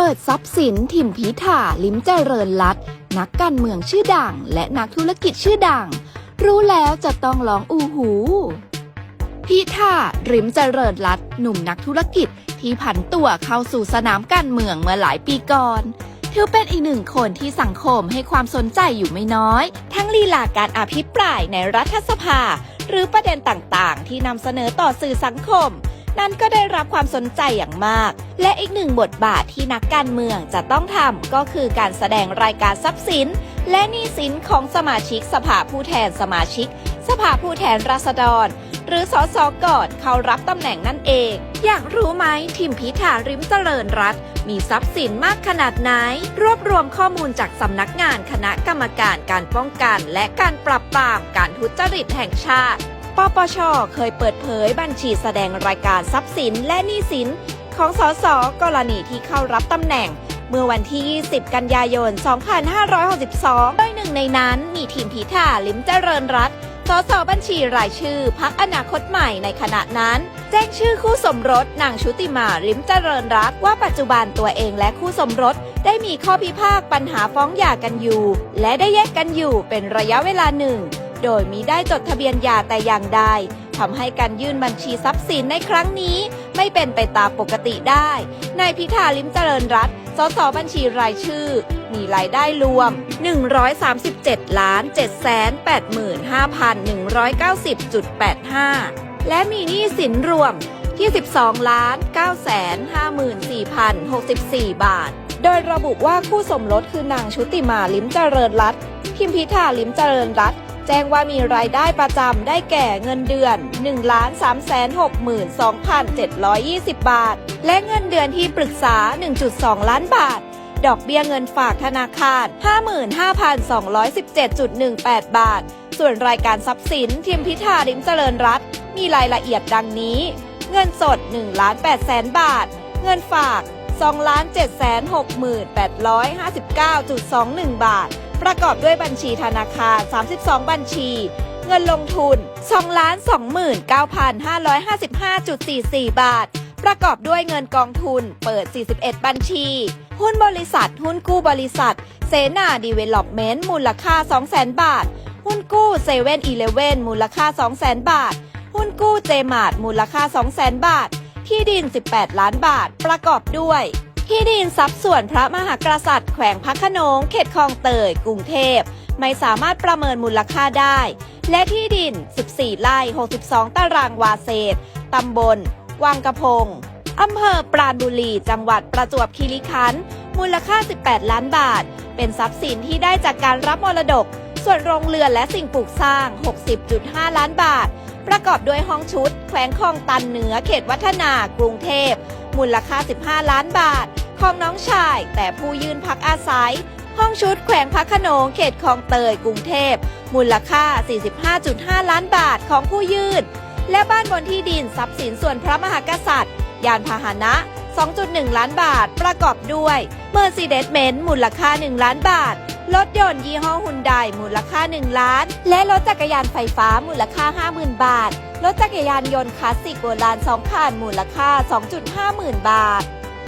เปิดทรัพย์สินทิมพิธาลิมเจริญรัตนักการเมืองชื่อดัง และนักธุรกิจชื่อดัง รู้แล้วจะต้องร้องอูหู พิธาริมเจริญรัตหนุ่มนักธุรกิจที่ผันตัวเข้าสู่สนามการเมืองเมื่อหลายปีก่อนถือเป็นอีกหนึ่งคนที่สังคมให้ความสนใจอยู่ไม่น้อย ทั้งลีลาการอภิปรายในรัฐสภา หรือประเด็นต่างๆ ที่นำเสนอต่อสื่อสังคม นั้นก็ได้รับความสนใจอย่างมาก และอีกหนึ่งบทบาทที่นักการเมืองจะต้องทำก็คือการแสดงรายการทรัพย์สิน และหนี้สินของสมาชิกสภาผู้แทนสมาชิก สภาผู้แทนราษฎร หรือสสก่อนเขารับตำแหน่งนั่นเอง อยากรู้ไหมทิมพิธาริมเจริญรัตมีทรัพย์สินมากขนาดไหน รวบรวมข้อมูลจากสำนักงานคณะกรรมการการป้องกัน และการปราบปรามการทุจริตแห่งชาติ ปปช เคยเปิดเผยบัญชีแสดงรายการทรัพย์สินและหนี้สิน ของสสกรณีที่เข้ารับตำแหน่ง เมื่อวันที่ 20 กันยายน 2562 โดยหนึ่งในนั้นมีทีมพิธาลิมเจริญรัตสสบัญชีรายชื่อพักอนาคตใหม่ในขณะนั้น แจ้งชื่อคู่สมรสนางชุติมาลิมเจริญรัตว่าปัจจุบันตัวเองและคู่สมรสได้มีข้อพิพาทปัญหาฟ้องหย่ากันอยู่ และได้แยกกันอยู่เป็นระยะเวลาหนึ่ง โดยมีได้จดทะเบียนหย่าแต่อย่างใดทำให้การยื่นบัญชีทรัพย์สินในครั้งนี้ ไม่เป็นไปตามปกติได้ นายพิธาลิมเจริญรัตสสบัญชีรายชื่อ มีรายได้รวม 137ล้าน785,190.85 และมีหนี้สินรวม22ล้าน954,064 บาท โดยระบุว่าคู่สมรสคือนางชุติมาลิมเจริญรัตพิมพิธาลิมเจริญรัตน แจ้งว่ามีรายได้ประจำได้แก่เงินเดือน 1 3 6 2 7 2 0 บาท และเงินเดือนที่ปรึกษา 1.2 ล้านบาท ดอกเบี้ยเงินฝากธนาคาร 55,217.18 บาท ส่วนรายการทรัพย์สินทีมพิธาลิมเจริญรัตน์มีรายละเอียดดังนี้ เงินสด1ล้าน8แสนบาท เงินฝาก2ล้าน7แสน6,859.21 บาท ประกอบด้วยบัญชีธนาคาร 32 บัญชี เงินลงทุน2ล้าน29,555.44 บาท ประกอบด้วยเงินกองทุน เปิด 41 บัญชี หุ้นบริษัท หุ้นกู้บริษัท เซนาดีเวล็อปเมนต์มูลค่า 200,000 บาท หุ้นกู้เซเว่นอีเลเว่นมูลค่า 200,000 บาท หุ้นกู้เจมาร์มูลค่า 200,000 บาท ที่ดิน 18 ล้านบาท ประกอบด้วย ที่ดินทรัพย์ส่วนพระมหากษัตริย์ แขวงพระขนงเขตคลองเตย กรุงเทพ ไม่สามารถประเมินมูลค่าได้ และที่ดิน 14 ไร่ 62 ตารางวาเศษ ตำบล วังกระพง อำเภอปราณบุรี จังหวัดประจวบคีรีขันธ์มูลค่า 18 ล้านบาท เป็นทรัพย์สินที่ได้จากการรับมรดก ส่วนโรงเรือนและสิ่งปลูกสร้าง 60.5 ล้านบาท ประกอบด้วยห้องชุด แขวงคลองตันเหนือ เขตวัฒนากรุงเทพ มูลค่า 15 ล้านบาท ของน้องชาย แต่ผู้ยื่นพักอาศัย ห้องชุดแขวงพระขนงเขตคลองเตยกรุงเทพ มูลค่า 45.5 ล้านบาทของผู้ยื่น และบ้านบนที่ดินทรัพย์สินส่วนพระมหากษัตริย์ ยานพาหนะ 2.1 ล้านบาทประกอบด้วย Mercedes-Benz มูลค่า 1 ล้านบาทรถยนต์ยี่ห้อฮุนไดมูลค่า 1 ล้าน และรถจักรยานไฟฟ้ามูลค่า 50,000 บาท รถจักรยานยนต์คลาสสิกโบราณ2คันมูลค่า 2.5หมื่นบาท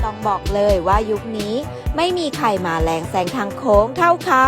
ต้องบอกเลยว่ายุคนี้ไม่มีใครมาแรงแซงทางโค้งเท่าเขา